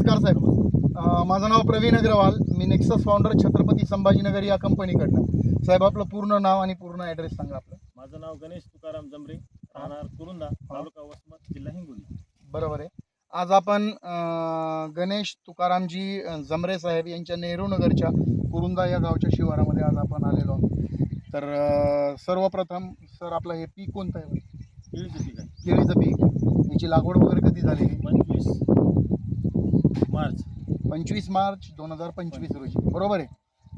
नमस्कार साहेब. माझं नाव प्रवीण अग्रवाल. मी नेक्सस फाउंडर छत्रपती संभाजीनगर या कंपनीकडनं. साहेब आपलं पूर्ण नाव आणि पूर्ण ॲड्रेस सांगा आपलं. माझं नाव गणेश तुकाराम जमरे राहणार कुरुंदा तालुका वसमत जिल्हा हिंगोली. बरोबर आहे. आज आपण गणेश तुकारामजी जमरे साहेब यांच्या नेहरू नगरच्या कुरुंदा या गावच्या शिवारामध्ये आज आपण आलेलो आहोत. तर सर्वप्रथम सर आपलं हे पीक कोणतं आहे? केळीचं पीक आहे. केळीचं पीक. याची लागवड वगैरे कधी झाली? पंचवीस. मार्च. पंचवीस मार्च दोन हजार पंचवीस रोजी. बरोबर आहे?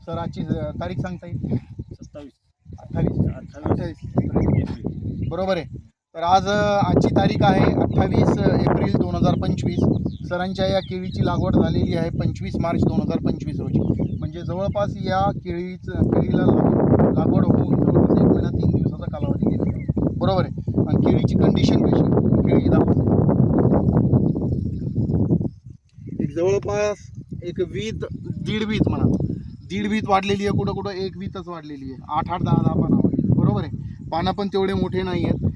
सर आजची तारीख सांगता येईल? सत्तावीस. अठ्ठावीस. अठ्ठावीस. बरोबर आहे. तर आज आजची तारीख आहे अठ्ठावीस एप्रिल दोन हजार पंचवीस. सरांच्या या केळीची लागवड झालेली आहे पंचवीस मार्च दोन हजार पंचवीस रोजी. म्हणजे जवळपास या केळीचं केळीला लागवड होऊन जवळपास एक तीन दिवसाचा कालावधी गेलेला आहे बरोबर आहे आणि केळीची कंडिशन कशी आहे? केळी दाखवा एक जवळपास एक वीत दीड वीत म्हणा. दीड वीत वाढलेली आहे कुठं कुठं एक वीतच वाढलेली आहे. आठ आठ दहा दहा पानं बरोबर आहे? पानं पण तेवढे मोठे नाही आहेत.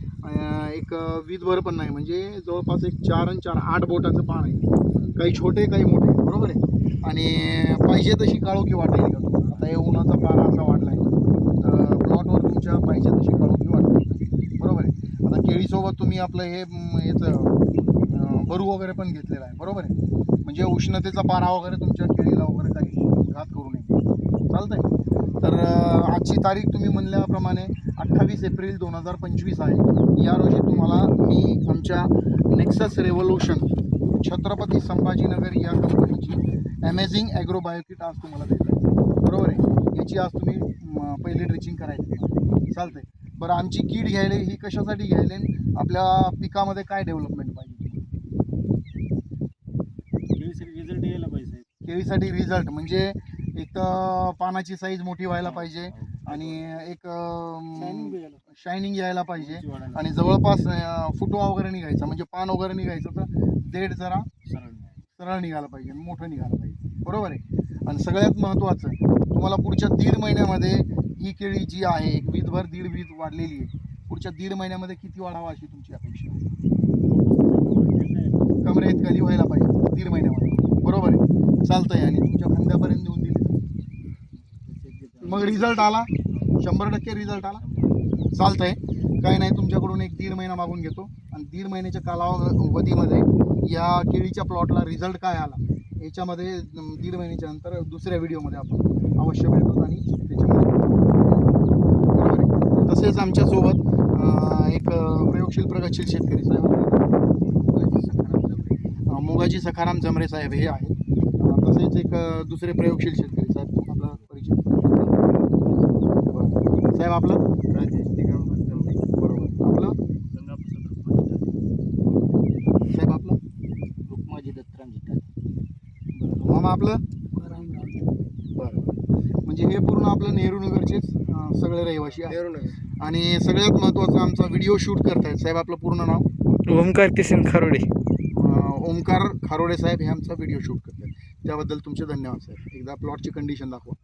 एक वीतभर पण नाही. म्हणजे जवळपास एक चार आणि चार आठ बोटाचं पान आहे. काही छोटे काही मोठे. बरोबर आहे? आणि पाहिजे तशी काळोखी वाटेल का आता हे उन्हाचा पारा असा वाढला आहे तर प्लॉटवर तुमच्या पाहिजे तशी काळोखी वाटते बरोबर आहे? आता केळीसोबत तुम्ही आपलं हे याचं गरू वगैरे पण घेतलेला आहे. बरोबर आहे? म्हणजे उष्णतेचा पारा वगैरे तुमच्या केळीला वगैरे काही घात करू नये. चालतंय? तर आजची तारीख तुम्ही म्हणल्याप्रमाणे अठ्ठावीस एप्रिल दोन हजार पंचवीस आहे. या रोजी तुम्हाला मी आमच्या नेक्सस रेव्होल्युशन छत्रपती संभाजीनगर या कंपनीची ॲमेझिंग ॲग्रोबायोकिट आज तुम्हाला देत आहे. बरोबर आहे? याची आज तुम्ही पहिली ड्रिचिंग करायची चालतंय. बरं आमची कीड घ्यायला ही कशासाठी घ्यायला आपल्या पिकामध्ये काय डेव्हलपमेंट पाहिजे केळीसाठी रिझल्ट यायला पाहिजे. केळीसाठी रिझल्ट म्हणजे एक तर पानाची साईज मोठी व्हायला पाहिजे आणि एक शायनिंग यायला पाहिजे. आणि जवळपास अं, फुटवा वगैरे निघायचा म्हणजे पान वगैरे निघायचं तर देठ जरा सरळ निघालं पाहिजे मोठं निघालं पाहिजे. बरोबर आहे? आणि सगळ्यात महत्त्वाचं तुम्हाला पुढच्या दीड महिन्यामध्ये ही केळी जी आहे एक वीतभर दीड वीत वाढलेली आहे पुढच्या दीड महिन्यामध्ये किती वाढावा अशी तुमची अपेक्षा आहे? कमरे इतकाली व्हायला पाहिजे? दीड महिन्यामध्ये. बरोबर आहे. चालतंय. आणि तुमच्या खांद्यापर्यंत देऊन दिली. मग रिझल्ट आला. शंभर टक्के रिझल्ट आला. चालतंय. काही नाही तुमच्याकडून एक दीड महिना मागून घेतो. आणि दीड महिन्याच्या कालावधीमध्ये या केळीच्या प्लॉटला रिझल्ट काय आला याच्यामध्ये दीड महिन्याच्या नंतर दुसऱ्या व्हिडिओमध्ये आपण अवश्य भेटतो आणि त्याच्यामध्ये तसेच आमच्यासोबत एक प्रयोगशील प्रगतशील शेतकरी साहेब मोगाजी सखाराम जमरे साहेब हे आहेत. तसेच एक दुसरे प्रयोगशील शेतकरी साहेब आपला परिचय. साहेब आपलं? राजेश दिगंबर जमरे बरोबर. आपलं? साहेब आपलं? रुक्माजी दत्तरामजी टाके बरं. मामा आपलं? बरं. म्हणजे हे पूर्ण आपलं नेहरू नगरचेच अं, सगळे रहिवासी आहेत. आणि सगळ्यात महत्त्वाचं आमचा व्हिडिओ शूट करतायत. साहेब आपलं पूर्ण नाव? ओमकार किसन खारोडे. ओमकार खारोडे साहेब हे आमचा व्हिडिओ शूट करतात. त्याबद्दल तुमचे धन्यवाद साहेब. एकदा प्लॉटची कंडिशन दाखवा.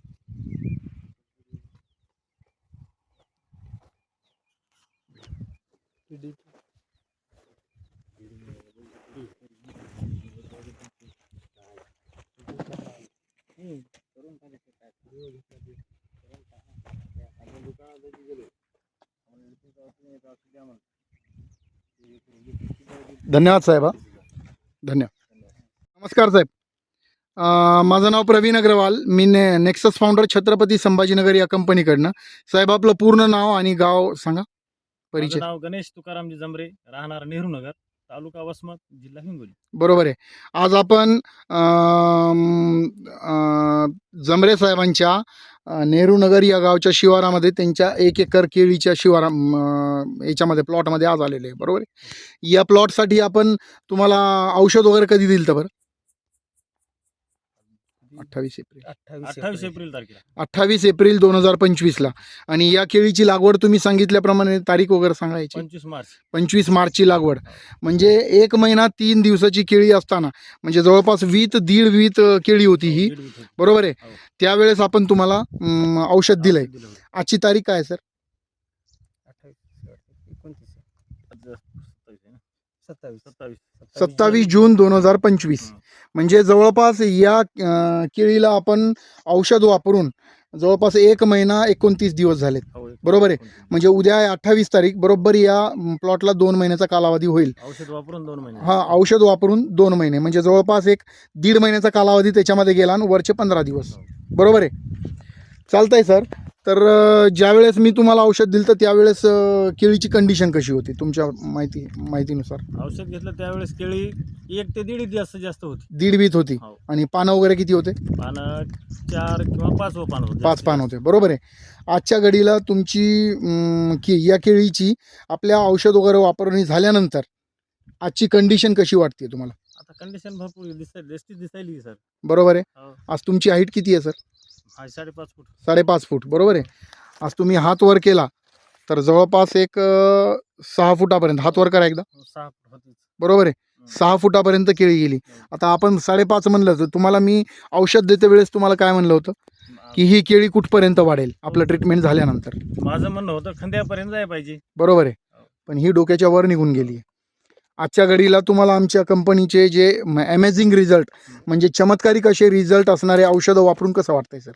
धन्यवाद साहेब धन्यवाद. नमस्कार साहेब. अं, माझं नाव प्रवीण अग्रवाल. मी ने नेक्सस फाउंडर छत्रपती संभाजीनगर या कंपनीकडनं साहेब आपलं पूर्ण नाव आणि गाव सांगा. माझं परिचय नाव गणेश तुकारामजी जमरे राहणार नेहरू नगर तालुका वसमत जिल्हा हिंगोली. बरोबर आहे. आज आपण अं, जमरे साहेबांच्या नेहरूनगर नेहरू नगर या गावच्या शिवारामध्ये त्यांच्या एक एकर केळीच्या शिवारा याच्यामध्ये प्लॉटमध्ये आज आलेले आहे. बरोबर आहे? या प्लॉटसाठी आपण तुम्हाला औषध वगैरे कधी दिलं तर बरं? अठ्ठावीस एप्रिल. अठ्ठावीस एप्रिल. तारखेला. अठ्ठावीस एप्रिल दोन हजार पंचवीसला. आणि या केळीची लागवड तुम्ही सांगितल्याप्रमाणे तारीख वगैरे सांगायची. पंचवीस मार्च. पंचवीस मार्चची लागवड. म्हणजे एक महिना तीन दिवसाची केळी असताना. म्हणजे जवळपास वीत दीड वीत केळी होती ही होती. बरोबर आहे? हो. त्यावेळेस आपण तुम्हाला अं, औषध दिलंय. आजची तारीख काय आहे, सर? सत्तावीस? सत्तावीस. सत्तावीस. सत्तावीस जून दोन हजार पंचवीस. हं. म्हणजे जवळपास या केळीला आपण औषध वापरून जवळपास एक महिना एकोणतीस दिवस झालेत. हो, बरोबर आहे. म्हणजे उद्या अठ्ठावीस तारीख बरोबर या प्लॉटला दोन महिन्याचा कालावधी होईल. औषध वापरून दोन महिने. हा औषध वापरून दोन महिने. म्हणजे जवळपास एक दीड महिन्याचा कालावधी त्याच्यामध्ये गेला आणि वरचे पंधरा दिवस. बरोबर आहे? चालतंय सर. तर ज्यावेळेस मी तुम्हाला औषध दिलं तर त्यावेळेस अं, केळीची कंडिशन कशी होती? तुमच्या माहिती माहितीनुसार. औषध घेतलं त्यावेळेस केळी एक ते दीड जास्त जास्त होती. दीड बीत होती. हो. आणि पानं वगैरे किती होते? पानं चार किंवा पाच व पान होते. पाच पान होते. बरोबर आहे. आजच्या घडीला तुमची अं, की या केळीची आपल्या औषध वगैरे वापरणी झाल्यानंतर आजची कंडिशन कशी वाटते तुम्हाला? आता कंडिशन भरपूर दिसती दिसायली सर. बरोबर आहे. हो. आज तुमची हाईट किती आहे सर? हा साडेपाच फूट. साडेपाच फूट बरोबर आहे? आज तुम्ही हात वर केला तर जवळपास एक अं, सहा फुटापर्यंत हात वर करा एकदा. हो, सहा फूट बरोबर आहे? सहा फुटापर्यंत केळी गेली. आता आपण साडेपाच म्हणलं तर तुम्हाला मी औषध देते वेळेस तुम्हाला काय म्हणलं होतं? की ही केळी कुठपर्यंत वाढेल आपलं ट्रीटमेंट झाल्यानंतर. माझं म्हणणं होतं खंद्यापर्यंत जाय पाहिजे. बरोबर आहे? पण ही डोक्याच्या वर निघून गेली आजच्या घडीला तुम्हाला आमच्या कंपनीचे जे अमेझिंग रिझल्ट म्हणजे चमत्कारिक असे रिझल्ट असणारे औषधं वापरून कसं वाटतंय सर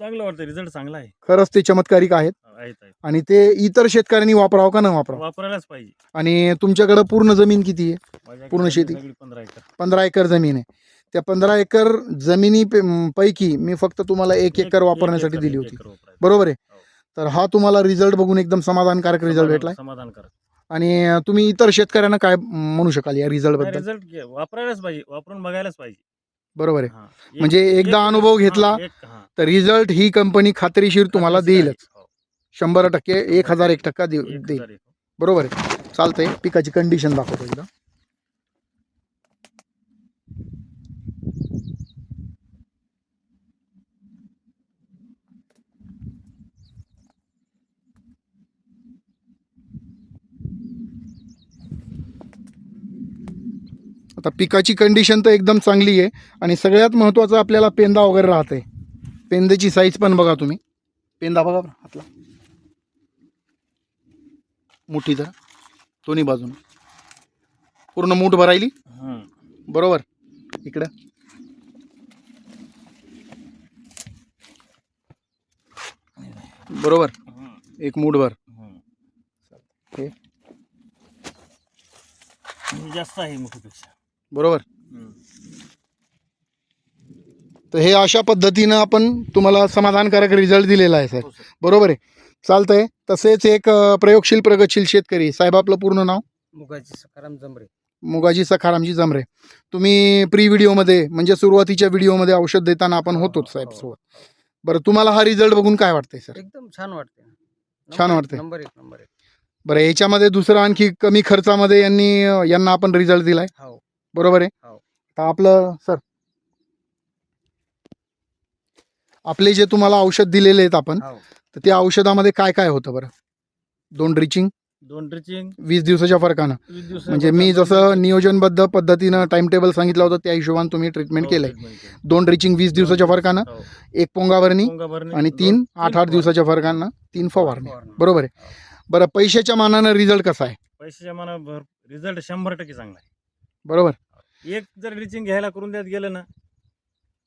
चांगलं वाटतं रिझल्ट चांगला आहे. खरंच ते चमत्कारिक आहेत. आहेत आहेत. आणि ते इतर शेतकऱ्यांनी वापरावं का न वापरावं? वापरायलाच पाहिजे. आणि तुमच्याकडं पूर्ण जमीन किती आहे? माझ्याकडे पूर्ण शेती? सगळी पंधरा एकर. पंधरा एकर जमीन आहे. त्या पंधरा एकर जमिनी पे- म, पैकी मी फक्त तुम्हाला एक एकर वापरण्यासाठी दिली होती. बरोबर आहे? हो. तर हा तुम्हाला रिझल्ट बघून एकदम समाधानकारक रिझल्ट समाधान- भेटलाय. समाधान कर आणि तुम्ही इतर शेतकऱ्यांना काय म्हणू शकाल या रिझल्टबद्दल रिझल्ट वापरायलाच पाहिजे वापरून बघायलाच पाहिजे बरोबर आहे हा. एक- म्हणजे एकदा एक- अनुभव हा, घेतला एक- हा. तर रिझल्ट ही कंपनी खात्रीशीर तुम्हाला खात्रीशीर देईलच आहे. हो. शंभर टक्के एक हजार एक टक्का देऊ एक देईल हजार एक. बरोबर आहे चालतंय पिकाची कंडिशन दाखवतो एकदा आता पिकाची कंडिशन तर एकदम चांगली आहे. आणि सगळ्यात महत्त्वाचं आपल्याला पेंदा वगैरे राहते. पेंद्याची साईज पण बघा तुम्ही. पेंदा बघा हातला. मुठी जरा. दोन्ही बाजून. पूर्ण मूठ भरायली. बरोबर. इकडं. बरोबर. एक मूठभर. हे हे. जास्त आहे मुठीपेक्षा. बरोबर? हं. तर हे अशा पद्धतीनं आपण तुम्हाला समाधानकारक रिझल्ट दिलेला आहे सर हो. बरोबर आहे. चालतंय. तसेच एक अं, प्रयोगशील प्रगतशील शेतकरी. साहेब आपलं पूर्ण नाव? मुगाची सकाराम जमरे. मुगाजी सखारामजी जमरे. तुम्ही प्री व्हिडिओमध्ये म्हणजे सुरुवातीच्या व्हिडिओमध्ये औषध देताना आपण होतोच साहेब हो, सोबत बरं तुम्हाला हा रिझल्ट बघून काय वाटतंय सर? एकदम छान वाटते छान नंबर एक, वाटते. नंबर एक नंबर एक. बरं याच्यामध्ये दुसरं आणखी कमी खर्चामध्ये यांनी अं, यांना आपण रिझल्ट दिलाय. हो. बरोबर आहे? हो. तर आपलं सर. आपले जे तुम्हाला औषध दिलेले आहेत आपण हो. तर त्या औषधामध्ये काय काय होतं बरं? दोन ड्रिचिंग? दोन ड्रिचिंग. वीस दिवसाच्या फरकानं. म्हणजे मी जसं नियोजनबद्ध पद्धतीनं टाइम टेबल सांगितलं होतं त्या हिशोबाने तुम्ही ट्रीटमेंट हो, केलंय. दोन ड्रिचिंग वीस दिवसाच्या फरकानं एक पोंगा भरणी आणि तीन आठ आठ दिवसाच्या फरकानं तीन फवारणी. बरोबर आहे? बरं पैशाच्या मानानं रिझल्ट कसा आहे? पैशाच्या मना रिझल्ट शंभर टक्के चांगला बरोबर. एक जर ड्रिचिंग घ्यायला करून द्यात गेलं ना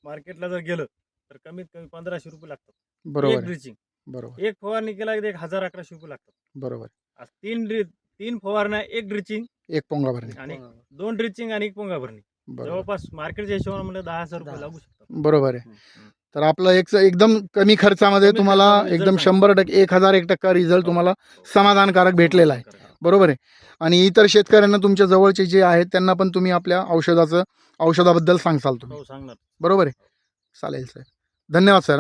मार्केटला जर गेलं तर कमीत कमी पंधराशे रुपये लागतात. बरोबर एक ड्रिचिंग बरोबर. एक फवारणी केला की एक हजार अकराशे रुपये लागतात. बरोबर आज तीन ड्रि तीन फवारण्या एक ड्रिचिंग एक पोंगा भरणी. आणि हो. दोन ड्रिचिंग आणि एक पोंगा भरणी. बरोबर. जवळपास मार्केटच्या हिशोबाने म्हणलं दहा हजार रुपये दहा. लागू शकतात. बरोबर आहे. हं. तर आपलं एक एकदम कमी खर्चामध्ये कमी तुम्हाला खर्चामध्ये एकदम result शंभर टक्के एक हजार एक टक्का रिझल्ट तुम्हाला समाधानकारक भेटलेला आहे. बरोबर आहे. आणि इतर शेतकऱ्यांना तुमच्या जवळचे जे आहेत त्यांना पण तुम्ही आपल्या औषधाचं औषधाबद्दल सांगसाल तुम्ही. हो सांगणार. बरोबर आहे. चालेल सर धन्यवाद सर